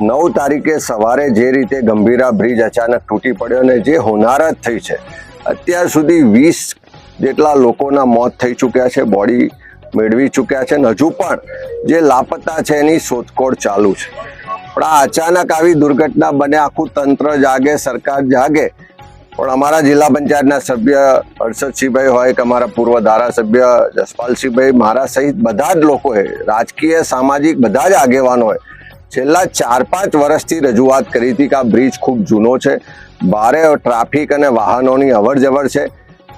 નવ તારીખે સવારે જે રીતે ગંભીરા બ્રિજ અચાનક તૂટી પડ્યો અને જે હોનારત થઈ છે, અત્યાર સુધી વીસ જેટલા લોકોના મોત થઈ ચૂક્યા છે, બોડી મેળવી ચૂક્યા છે અને હજુ પણ જે લાપતા છે એની શોધખોળ ચાલુ છે. પણ આ અચાનક આવી દુર્ઘટના બને આખું તંત્ર જાગે, સરકાર જાગે. પણ અમારા જિલ્લા પંચાયતના સભ્ય હર્ષદસિંહભાઈ હોય કે અમારા પૂર્વ ધારાસભ્ય જસપાલસિંહભાઈ મારા સહિત બધા જ લોકોએ, રાજકીય, સામાજિક બધા જ આગેવાનોએ છેલ્લા ચાર પાંચ વર્ષથી રજૂઆત કરી હતી કે આ બ્રિજ ખૂબ જૂનો છે. ભારે ટ્રાફિક અને વાહનોની અવર જવર છે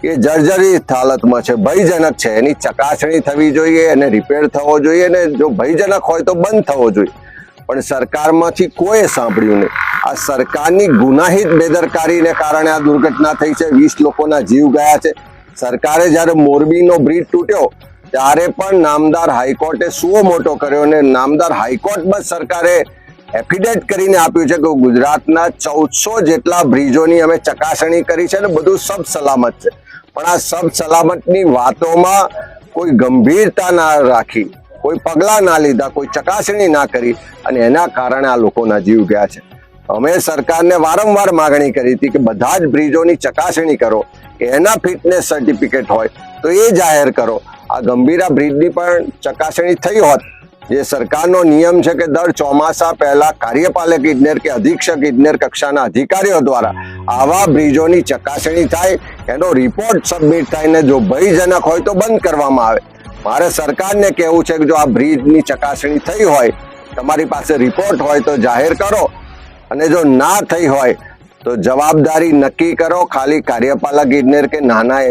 એ જર્જરિત હાલતમાં છે. ભયજનક છે. એની ચકાસણી થવી જોઈએ, એને રિપેર થવો જોઈએ અને જો ભયજનક હોય તો બંધ થવો જોઈએ. પણ સરકારમાંથી કોઈ સાંભળ્યું નહીં. આ સરકારની ગુનાહિત બેદરકારીને કારણે આ દુર્ઘટના થઈ છે. વીસ લોકોના જીવ ગયા છે. સરકારે જ્યારે મોરબીનો બ્રિજ તૂટ્યો ત્યારે પણ નામદાર હાઈકોર્ટે સુઓ મોટો કર્યો અને નામદાર હાઈકોર્ટમાં સરકારે એફિડેટ કરીને આપ્યું છે કે ગુજરાતના ચૌદસો જેટલા બ્રિજોની અમે ચકાસણી કરી છે અને બધું સબ સલામત છે. પણ આ સબ સલામતની વાતોમાં કોઈ ગંભીરતા ના રાખી, કોઈ પગલાં ના લીધા, કોઈ ચકાસણી ના કરી અને એના કારણે આ લોકોના જીવ ગયા છે. અમે સરકારને વારંવાર માગણી કરી હતી કે બધા જ બ્રિજોની ચકાસણી કરો એના ફિટનેસ સર્ટિફિકેટ હોય તો એ જાહેર કરો. આ ગંભીરા બ્રિજની પણ ચકાસણી થઈ હોત. જે સરકારનો નિયમ છે કે દર ચોમાસા પહેલા કાર્યપાલક ઇજનેર કે અધિક્ષક ઇજનેર કક્ષાના અધિકારીઓ દ્વારા આવા બ્રિજોની ચકાસણી થાય, એનો રિપોર્ટ સબમિટ થાય ને જો ભયજનક હોય તો બંધ કરવામાં આવે. મારે સરકારને કહેવું છે કે જો આ બ્રિજની ચકાસણી થઈ હોય, તમારી પાસે રિપોર્ટ હોય તો જાહેર કરો. અને જો ના થઈ હોય, તો જવાબદારી નક્કી કરો, ખાલી કાર્યપાલક ઇજનેર કે નાના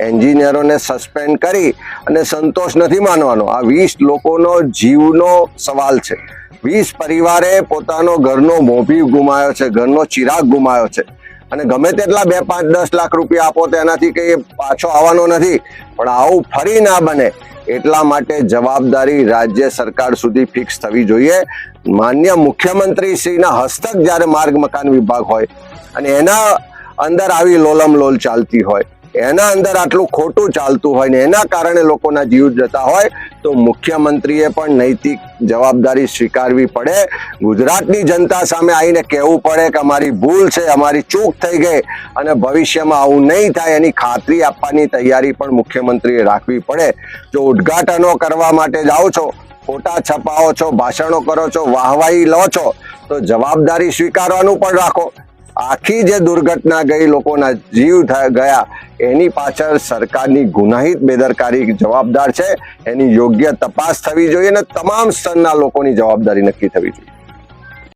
એન્જિનિયરોને સસ્પેન્ડ કરી અને સંતોષ નથી માનવાનો. આ વીસ લોકોનો જીવનો સવાલ છે. વીસ પરિવારે પોતાનો ઘરનો મોભી ગુમાયો છે, ઘરનો ચિરાગ ગુમાયો છે. અને ગમે તેટલા બે પાંચ દસ લાખ રૂપિયા આપો તો એનાથી કંઈ પાછો આવવાનો નથી. પણ આવું ફરી ના બને એટલા માટે જવાબદારી રાજ્ય સરકાર સુધી ફિક્સ થવી જોઈએ. માન્ય મુખ્યમંત્રી શ્રીના હસ્તક જ્યારે માર્ગ મકાન વિભાગ હોય અને એના અંદર આવી લોલમ લોલ ચાલતી હોય એના અંદર આટલું ખોટું ચાલતું હોય ને એના કારણે લોકોના જીવ જતા હોય, તો મુખ્યમંત્રીએ પણ નૈતિક જવાબદારી સ્વીકારવી પડે. ગુજરાતની જનતા સામે આવીને કહેવું પડે કે અમારી ભૂલ છે, અમારી ચૂક થઈ ગઈ અને ભવિષ્યમાં આવું નહીં થાય એની ખાતરી આપવાની તૈયારી પણ મુખ્યમંત્રીએ રાખવી પડે. જો ઉદ્ઘાટનો કરવા માટે જાઓ છો, ફોટા છપાવો છો, ભાષણો કરો છો, વાહવાહી લો છો, તો જવાબદારી સ્વીકારવાનું પણ રાખો. આખી જે દુર્ઘટના ગઈ, લોકોના જીવ ગયા, એની પાછળ સરકારની ગુનાહિત બેદરકારી જવાબદાર છે. એની યોગ્ય તપાસ થવી જોઈએ અને તમામ સ્તરના લોકોની જવાબદારી નક્કી થવી જોઈએ.